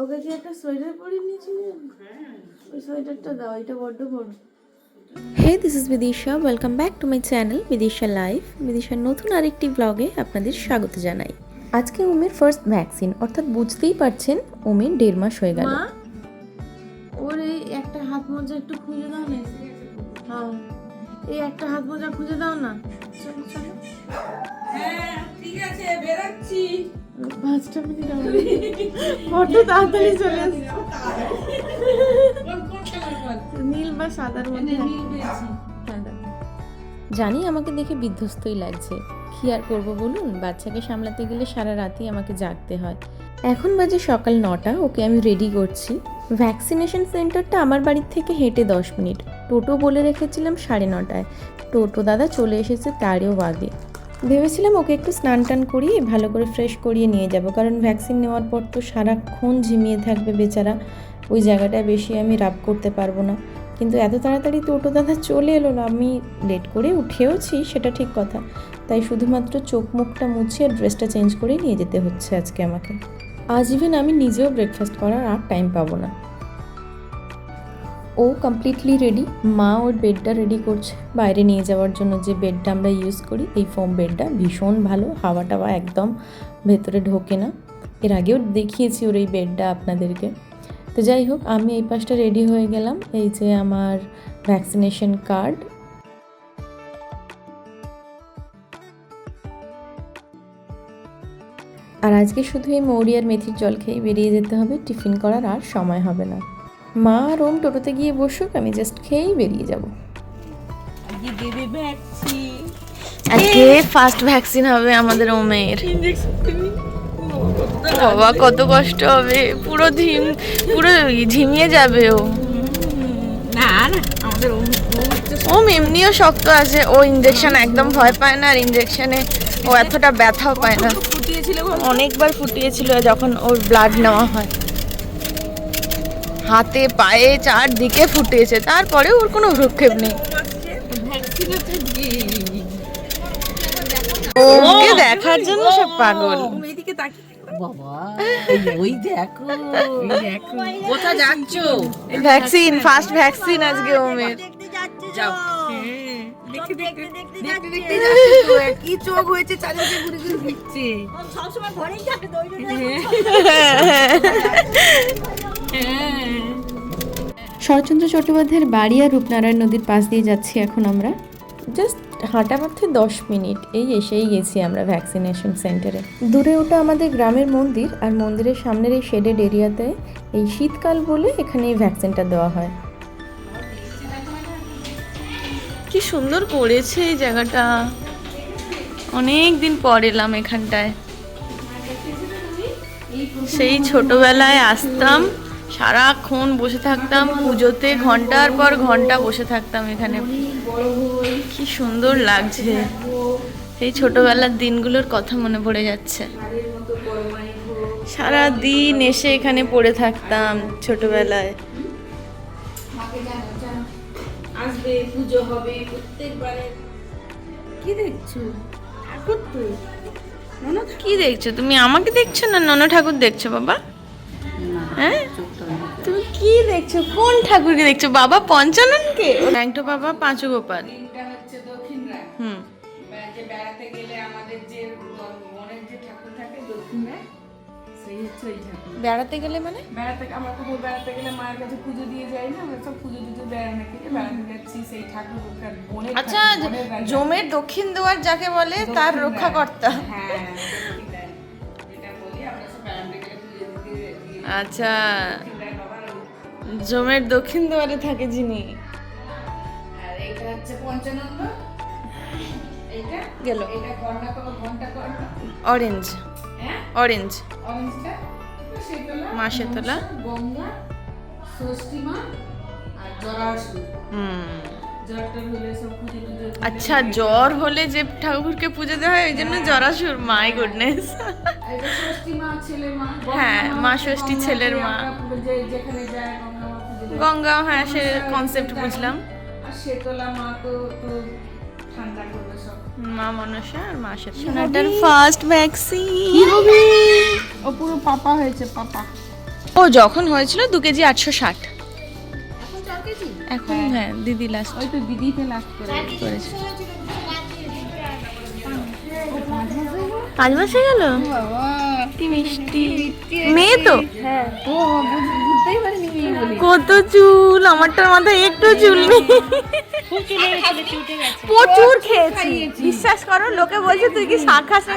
ওকে কি একটা সোয়েটার পরিয়ে নিয়েছিলে ওই সোয়েটারটা দাও এটা বড্ড বড়। Hey this is Bidisha welcome back to my channel Bidisha life বিদিশার নতুন আরেকটি ব্লগে আপনাদের স্বাগত জানাই। আজকে উমের ফার্স্ট ভ্যাকসিন অর্থাৎ বুঝতেই পারছেন উমের দেড় মাস হয়ে গেল। ওর এই একটা হাত মোজা একটু খুঁজে দাও না। হ্যাঁ। এই একটা হাত মোজা খুঁজে দাও না। চলো চলো হ্যাঁ ঠিক আছে বেরাচ্ছি। পাঁচটা মিনিট বড্ড তাড়াতাড়ি চলে নীল বা সাদার মধ্যে জানি আমাকে দেখে বিধ্বস্তই লাগছে। কি আর করব বলুন? বাচ্চাকে সামলাতে গেলে সারা রাতই আমাকে জাগতে হয়। এখন বাজে সকাল নটা ওকে আমি রেডি করছি। ভ্যাকসিনেশন সেন্টারটা আমার বাড়ির থেকে হেঁটে দশ মিনিট। টোটো বলে রেখেছিলাম সাড়ে নটায়। টোটো দাদা চলে এসেছে তারও আগে। ভেবেছিলাম ওকে একটু স্নান টান করিয়ে ভালো করে ফ্রেশ করিয়ে নিয়ে যাব। কারণ ভ্যাকসিন নেওয়ার পর তো সারাক্ষণ ঝিমিয়ে থাকবে বেচারা। ওই জায়গাটায় বেশি আমি রাব করতে পারব না। কিন্তু এত তাড়াতাড়ি টোটো দাদা চলে এলো না। আমি লেট করে উঠেওছি, সেটা ঠিক কথা। তাই শুধুমাত্র চোখ মুখটা মুছিয়ে ড্রেসটা চেঞ্জ করেই নিয়ে যেতে হচ্ছে আজকে আমাকে। আজ ইভেন আমি নিজেও ব্রেকফাস্ট করার আর টাইম পাবো না। ও কমপ্লিটলি রেডি মা ওর বেডটা রেডি করছে। বাইরে নিয়ে যাওয়ার জন্য যে বেডটা আমরা ইউজ করি, এই ফোম বেডটা ভীষণ ভালো হাওয়া টাওয়া একদম ভেতরে ঢোকে না। এর আগেও দেখিয়েছি ওর এই বেডটা আপনাদেরকে। তো যাই হোক, আমি এই পাশটা রেডি হয়ে গেলাম, এই যে আমার ভ্যাকসিনেশন কার্ড আর আজকে শুধু এই মৌরি আর মেথির জল খেয়ে বেরিয়ে যেতে হবে, টিফিন করার আর সময় হবে না। মা আর ওম টোটোতে গিয়ে বসুক আমি জাস্ট খেয়েই বেরিয়ে যাব। আজকে ফার্স্ট ভ্যাকসিন হবে আমাদের ওমের। বাবা কত কষ্ট হবে। পুরো ঝিম পুরো ঝিমিয়ে যাবে ও। না না আমাদের ওম এমনিও শক্ত আছে। ও ইঞ্জেকশন একদম ভয় পায় না আর ইঞ্জেকশনে ও এতটা ব্যথাও পায় না। অনেকবার ফুটিয়েছিল যখন ওর ব্লাড নেওয়া হয়। হাতে পায়ে চারদিকে ফুটিয়েছে তারপরে ওর কোনো ভ্রুক্ষেপ নেই। ওকে দেখার জন্য সব পাগল। ভ্যাকসিন ফার্স্ট ভ্যাকসিন আজকে ওমের। ঘুরছে হ্যাঁ। শরৎচন্দ্র চট্টোপাধ্যায়ের বাড়ি আর রূপনারায়ণ নদীর পাশ দিয়ে যাচ্ছি এখন আমরা। জাস্ট হাঁটা পথে দশ মিনিট। এই এসেই গেছি আমরা ভ্যাকসিনেশন সেন্টারে দূরে ওটা আমাদের গ্রামের মন্দির আর মন্দিরের সামনের এই শেডেড এরিয়াতে এই শীতকাল বলে এখানে এই ভ্যাকসিনটা দেওয়া হয়। কি সুন্দর করেছে এই জায়গাটা। অনেক দিন পর এলাম এখানটায়। সেই ছোটবেলায় আসতাম। সারাক্ষণ বসে থাকতাম পুজোতে ঘণ্টার পর ঘণ্টা বসে থাকতাম এখানে। কি সুন্দর লাগছে। সেই ছোটবেলার দিনগুলোর কথা মনে পড়ে যাচ্ছে। সারা দিন এসে এখানে পড়ে থাকতাম ছোটবেলায়। আসবে পুজো হবে প্রত্যেকবারে। কি দেখছ? ঠাকুর কি দেখছ? তুমি আমাকে দেখছ না নন ঠাকুর দেখছ বাবা? হ্যাঁ? তুমি কি দেখছ? কোন ঠাকুরকে দেখছ? বাবা পঞ্চাননকে? ন্যাংটো বাবা পাঁচু গোপাল হচ্ছে দক্ষিণ হুম। বেড়াতে গেলে আমাদের যে মনের যে ঠাকুর থাকে দক্ষিণ সেই হচ্ছে ওই ঠাকুর। বেড়াতে গেলে মানে? বেড়াতে আমরা কোথাও বেড়াতে গেলে মায়ের কাছে পুজো দিয়ে যাই না আমরা সব পুজো টুজো দেয় নাকি যে বেড়াতে যাচ্ছি সেই ঠাকুর আচ্ছা জমের দক্ষিণ দুয়ার যাকে বলে তার রক্ষাকর্তা। হ্যাঁ আচ্ছা। জমের দক্ষিণ দুয়ারে থাকে যিনি। আর এইটা হচ্ছে পঞ্চানন্দ। এইটা? গেল। এটা ঘণ্টা কর ঘণ্টা কর অরেঞ্জ হ্যাঁ? অরেঞ্জ অরেঞ্জটা মা শীতলা। গঙ্গা ষষ্ঠীমা আর হুম। আচ্ছা জ্বর হলে যে ঠাকুরকে পুজো দেওয়া হয় ওই জন্য জরাসুর মাই গুডনেস হ্যাঁ, মা ষষ্ঠী ছেলের মা। যেখানে যায় গঙ্গা হ্যাঁ সে কনসেপ্ট বুঝলাম। আর শীতলা মা তো তো ঠান্ডা করবে সব। মা মনসা আর মা সোনাটার ফার্স্ট ভ্যাকসিন ও পুরো পাপা হয়েছে পাপা। ও যখন হয়েছিল দু কেজি আটশো ষাট। এখন হ্যাঁ দিদি লাস্ট ওই তো দিদিতে লাস্ট করে করেছে। পাঁচ মাস হয়ে গেল কি মিষ্টি মেয়ে তো? বলে। কত চুল আমারটার মাথায় একটু চুল নেই। প্রচুর খেয়েছি। বিশ্বাস করো লোকে বলছে তুই কি শাক খাস না?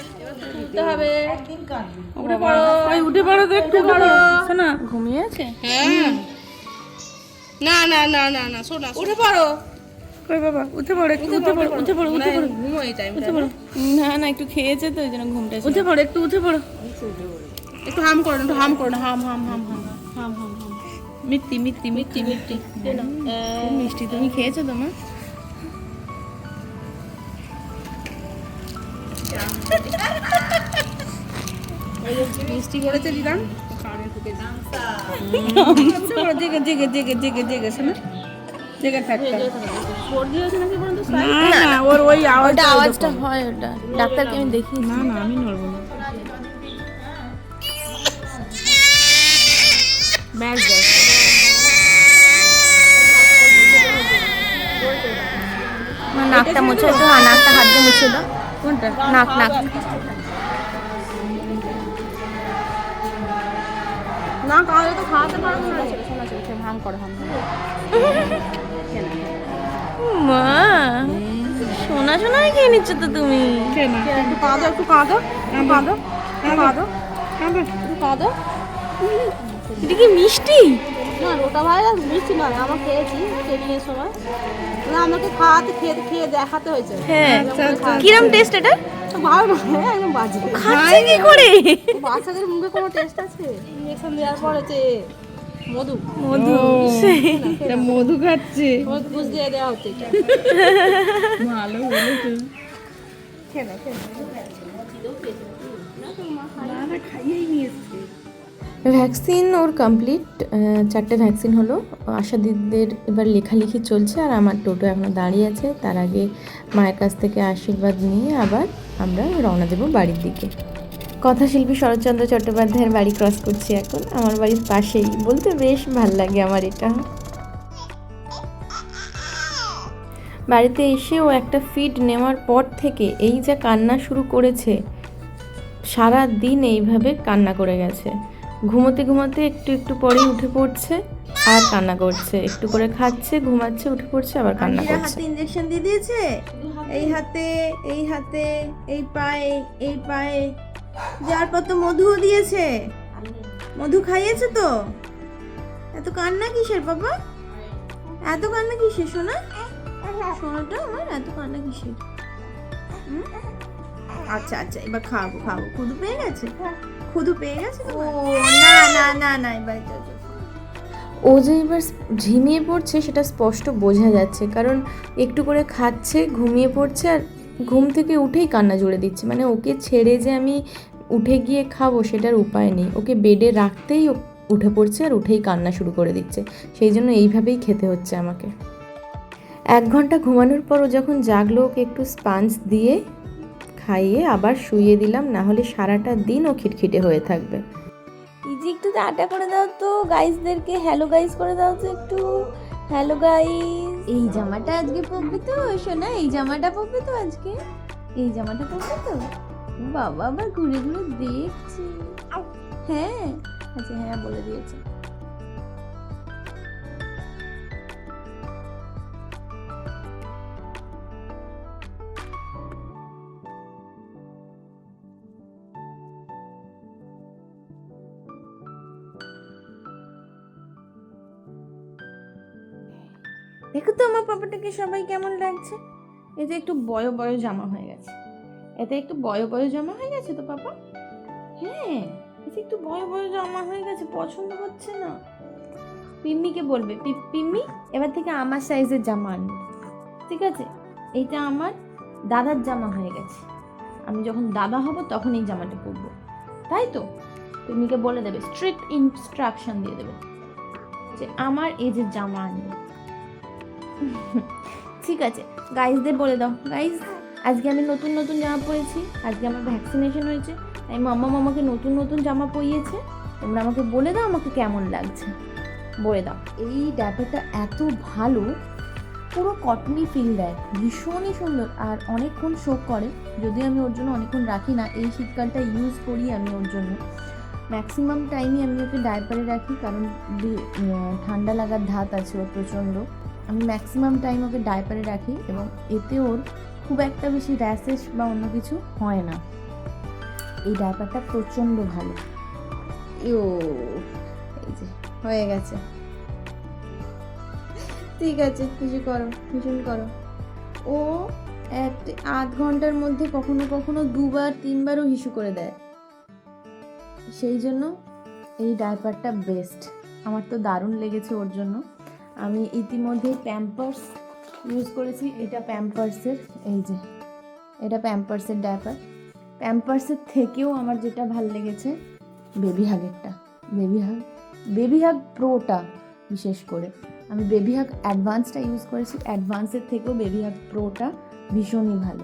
উঠে পড়ো। ওই উঠে পড়ো তো একটু পড়ো। শোনা। ঘুমিয়ে আছে না না না না না শোনা উঠে পড়ো। কই বাবা? উঠে পড়ো একটু উঠে পড়ো উঠে পড়ো উঠে পড়ো। ঘুমো এই টাইম উঠে পড়ো। না না একটু খেয়েছে তো ওই জন্য ঘুমটা উঠে পড়ো একটু উঠে পড়ো। একটু হাম করো একটু হাম করো। না হাম হাম হাম হাম। হাম হাম হাম মিষ্টি মিষ্টি মিষ্টি মিষ্টি খুব মিষ্টি তুমি খেয়েছো তো আওয়াজটা হয় ওটা। ডাক্তারকে আমি দেখি না না আমি নড়বো না। ব্যাস ব্যাস। নাকটা মুছে হ্যাঁ, নাকটা হাত দিয়ে মুছে দাও। কোনটা? নাক নাক। না কাউকে তো খাওয়াতে পারব না। শোনা চলছে হাম করো হাম মা সোনা সোনাই খেয়ে নিচ্ছ তো তুমি। একটু কাঁদো একটু কাঁদো কাঁদো কাঁদো একটু কাঁদো এটা কি মিষ্টি? না ওটা ভাইরাস মিষ্টি নয় আমরা খেয়েছি ট্রেনিংয়ের সময় না আমাকে খাওয়াতে খেয়ে খেয়ে দেখাতে হয়েছে। হ্যাঁ। কিরম টেস্ট এটা? ভালো না হ্যাঁ, একদম বাজে। খাচ্ছে কি করে? বাচ্চাদের মুখে কোনো টেস্ট আছে? ইঞ্জেকশন দেওয়ার পরে হচ্ছে মধু। মধু। মধু খাচ্ছে। ঘুষ দিয়ে দেওয়া হচ্ছে ভালো খাইয়েই নিয়ে এসছে। ভ্যাকসিন ওর কমপ্লিট চারটে ভ্যাকসিন হলো। আশা দিদিদের এবার লেখালেখি চলছে আর আমার টোটো এখনও দাঁড়িয়ে আছে। তার আগে মায়ের কাছ থেকে আশীর্বাদ নিয়ে আবার আমরা রওনা দেবো বাড়ির দিকে। কথাশিল্পী শরৎচন্দ্র চট্টোপাধ্যায়ের বাড়ি ক্রস করছি এখন। আমার বাড়ির পাশেই। বলতে বেশ ভালো লাগে আমার এটা। বাড়িতে এসে ও একটা ফিড নেওয়ার পর থেকে এই যে কান্না শুরু করেছে সারা দিন এইভাবে কান্না করে গেছে। ঘুমোতে ঘুমোতে একটু একটু পরেই উঠে পড়ছে আর কান্না করছে। একটু করে খাচ্ছে ঘুমাচ্ছে উঠে পড়ছে আবার কান্না করছে। হাতে ইঞ্জেকশন দিয়ে দিয়েছে? এই হাতে এই হাতে এই পায়ে এই পায়ে। যার পর তো মধুও দিয়েছে। মধু খাইয়েছে তো? এত কান্না কিসের বাবা? এত কান্না কিসের সোনা? সোনাটা আমার এত কান্না কিসের? আচ্ছা আচ্ছা এবার খাব খাব খুদু পেয়ে গেছে? খুদু পেয়ে গেছে ও না না না না এবার। ও যে এবার ঝিমিয়ে পড়ছে সেটা স্পষ্ট বোঝা যাচ্ছে কারণ একটু করে খাচ্ছে ঘুমিয়ে পড়ছে আর ঘুম থেকে উঠেই কান্না জুড়ে দিচ্ছে। মানে ওকে ছেড়ে যে আমি উঠে গিয়ে খাব সেটার উপায় নেই। ওকে বেডে রাখতেই উঠে পড়ছে আর উঠেই কান্না শুরু করে দিচ্ছে। সেই জন্য এইভাবেই খেতে হচ্ছে আমাকে। এক ঘণ্টা ঘুমানোর পর ও যখন জাগলো ওকে একটু স্পাঞ্জ দিয়ে খাইয়ে আবার শুইয়ে দিলাম না হলে সারাটা দিন ও খিটখিটে হয়ে থাকবে। ইজি একটু আটা করে দাও তো। গাইসদেরকে হ্যালো গাইস করে দাও তো একটু। হ্যালো গাইস এই জামাটা আজকে পরবি তো শোনা এই জামাটা পরবি তো আজকে? এই জামাটা পরবি তো? বাবা আবার ঘুরে ঘুরে দেখছি। হ্যাঁ আচ্ছা হ্যাঁ বলে দিয়েছে। পাপাটাকে সবাই কেমন লাগছে? এতে একটু বয় বয় জামা হয়ে গেছে। এতে একটু বয় বয় জামা হয়ে গেছে তো পাপা? হ্যাঁ এতে একটু বয় বয় জামা হয়ে গেছে, পছন্দ হচ্ছে না। পিম্মিকে বলবে, "পি- পিম্মি, এবার থেকে আমার সাইজের জামা আনবে। ঠিক আছে? এইটা আমার দাদার জামা হয়ে গেছে। আমি যখন দাদা হব তখন এই জামাটা পরবো। তাই তো? পিম্মিকে বলে দেবে স্ট্রিক্ট ইনস্ট্রাকশন দিয়ে দেবে যে, আমার এজের জামা আনবে। ঠিক আছে গাইজদের বলে দাও। গাইজ আজকে আমি নতুন নতুন জামা পরেছি, আজকে আমার ভ্যাকসিনেশন হয়েছে, তাই মাম্মা মামাকে নতুন নতুন জামা পরিয়েছে। তোমরা আমাকে বলে দাও আমাকে কেমন লাগছে। বলে দাও। এই ড্যাপারটা এত ভালো, পুরো কটনি ফিল দেয়, ভীষণই সুন্দর। আর অনেকক্ষণ শোক করে, যদিও আমি ওর জন্য অনেকক্ষণ রাখি না, এই শীতকালটা ইউজ করি আমি ওর জন্য। ম্যাক্সিমাম টাইমই আমি ওকে ডায়পারে রাখি, কারণ ঠান্ডা লাগার ধাত আছে ওর প্রচণ্ড। আমি ম্যাক্সিমাম টাইম ওকে ডায়পারে রাখি এবং এতে ওর খুব একটা বেশি র্যাশেস বা অন্য কিছু হয় না। এই ডায়পারটা প্রচণ্ড ভালো। ইও এই যে, হয়ে গেছে। ঠিক আছে, কিছু করো, ভীষণ করো। ও এক, আধ ঘণ্টার মধ্যে কখনো কখনো দুবার, তিনবারও হিসু করে দেয়। সেই জন্য এই ডায়পারটা বেস্ট আমার তো দারুণ লেগেছে ওর জন্য। আমি ইতিমধ্যে প্যাম্পার্স ইউজ করেছি। এটা প্যাম্পার্সের এই যে, এটা প্যাম্পার্সের ডায়পার প্যাম্পার্সের থেকেও আমার যেটা ভালো লেগেছে বেবি হাগেরটা বেবি হাগ বেবি হাগ প্রোটা বিশেষ করে। আমি বেবি হাগ অ্যাডভান্সটা ইউজ করেছি। অ্যাডভান্সের থেকেও বেবি হাগ প্রোটা ভীষণই ভালো।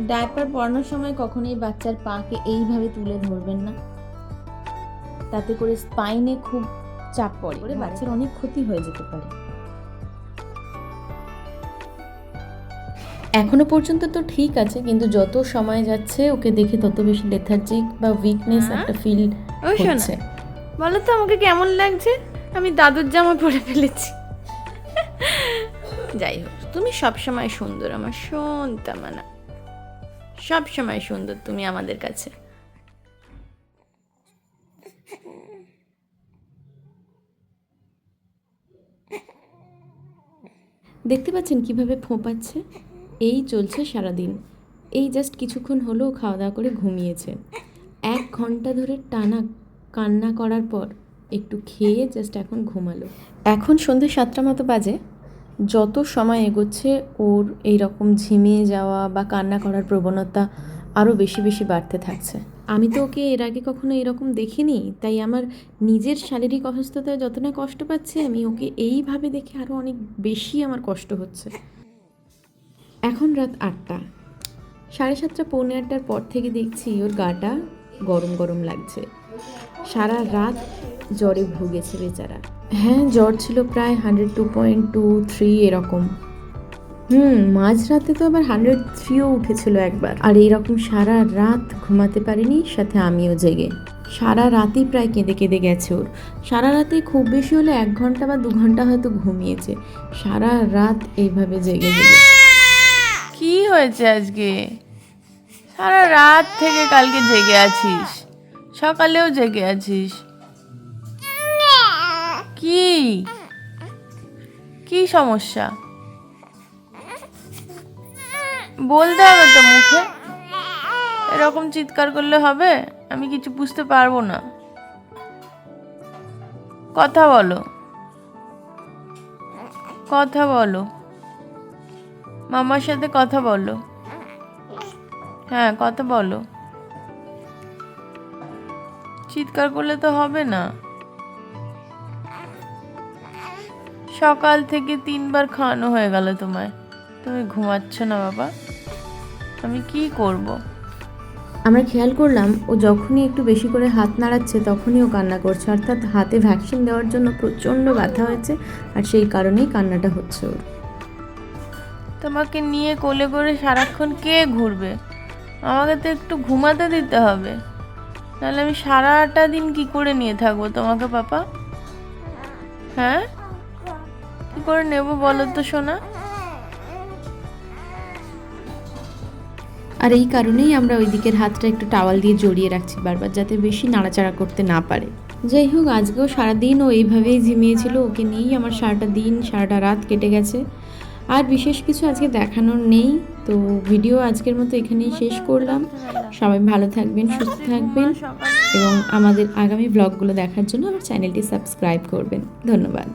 ডায়পার পরানোর সময় কখনোই বাচ্চার পাকে এইভাবে তুলে ধরবেন না। তাতে করে স্পাইনে খুব চাপ পড়ে। করে বাচ্চার অনেক ক্ষতি হয়ে যেতে পারে। এখনও পর্যন্ত তো ঠিক আছে কিন্তু যত সময় যাচ্ছে ওকে দেখে তত বেশি লেথার্জিক বা উইকনেস হ্যাঁ? একটা ফিল শোনো। হচ্ছে। বলো তো আমাকে কেমন লাগছে? আমি দাদুর জামা পরে ফেলেছি। যাই হোক তুমি সবসময় সুন্দর আমার সন্তামানা সবসময় সুন্দর তুমি আমাদের কাছে। দেখতে পাচ্ছেন কীভাবে ফোঁপাচ্ছে এই চলছে সারাদিন। এই জাস্ট কিছুক্ষণ হলেও খাওয়া দাওয়া করে ঘুমিয়েছে। এক ঘণ্টা ধরে টানা কান্না করার পর একটু খেয়ে জাস্ট এখন ঘুমালো। এখন সন্ধ্যে সাতটা মতো বাজে। যত সময় এগোচ্ছে, ওর এই রকম ঝিমিয়ে যাওয়া বা কান্না করার প্রবণতা আরও বেশি বেশি বাড়তে থাকছে। আমি তো ওকে এর আগে কখনো এরকম দেখিনি, তাই আমার নিজের শারীরিক অসুস্থতায় যত না কষ্ট পাচ্ছি, আমি ওকে এইভাবে দেখে আরও অনেক বেশি আমার কষ্ট হচ্ছে। এখন রাত আটটা। সাড়ে সাতটা, পৌনে আটটার পর থেকে দেখছি ওর গাটা গরম গরম লাগছে। সারা রাত জ্বরে ভুগেছে বেচারা। হ্যাঁ জ্বর ছিল প্রায় hundred two point two three এরকম। হুম, মাঝরাতে তো আবার হান্ড্রেড থ্রিও উঠেছিল একবার। আর এইরকম সারা রাত ঘুমাতে পারিনি, সাথে আমিও জেগে। সারা রাতই প্রায় কেঁদে কেঁদে গেছে ওর। সারা রাতে খুব বেশি হলে এক ঘণ্টা বা দু ঘণ্টা হয়তো ঘুমিয়েছে। সারা রাত এইভাবে জেগে জেগে কি হয়েছে আজকে? সারা রাত থেকে কালকে জেগে আছিস। সকালেও জেগে আছিস। কি? কি সমস্যা? বলতে হবে তো মুখে। এরকম চিৎকার করলে হবে? আমি কিছু বুঝতে পারব না। কথা বলো। কথা বলো। মামার সাথে কথা বলো। হ্যাঁ কথা বলো। চিৎকার করলে তো হবে না। সকাল থেকে তিনবার খাওয়ানো হয়ে গেল তোমায়। তুমি ঘুমাচ্ছ না বাবা। আমি কি করব? আমরা খেয়াল করলাম ও যখনই একটু বেশি করে হাত নাড়াচ্ছে তখনই ও কান্না করছে। অর্থাৎ হাতে ভ্যাকসিন দেওয়ার জন্য প্রচণ্ড ব্যথা হয়েছে আর সেই কারণেই কান্নাটা হচ্ছে ওর। তোমাকে নিয়ে কোলে করে সারাক্ষণ কে ঘুরবে? আমাকে তো একটু ঘুমাতে দিতে হবে। নাহলে আমি সারাটা দিন কি করে নিয়ে থাকব তোমাকে পাপা? হ্যাঁ? করে নেব বলো তো, সোনা। আর এই কারণেই আমরা ওই দিকের হাতটা একটু টাওয়াল দিয়ে জড়িয়ে রাখছি বারবার, যাতে বেশি নাড়াচাড়া করতে না পারে। যাই হোক, আজকেও সারাদিন ও এইভাবেই ঝিমিয়েছিল। ওকে নিয়েই আমার সারাটা দিন, সারাটা রাত কেটে গেছে। আর বিশেষ কিছু আজকে দেখানোর নেই। তো ভিডিও আজকের মতো এখানেই শেষ করলাম। সবাই ভালো থাকবেন, সুস্থ থাকবেন। এবং আমাদের আগামী ব্লগগুলো দেখার জন্য আমার চ্যানেলটি সাবস্ক্রাইব করবেন। ধন্যবাদ।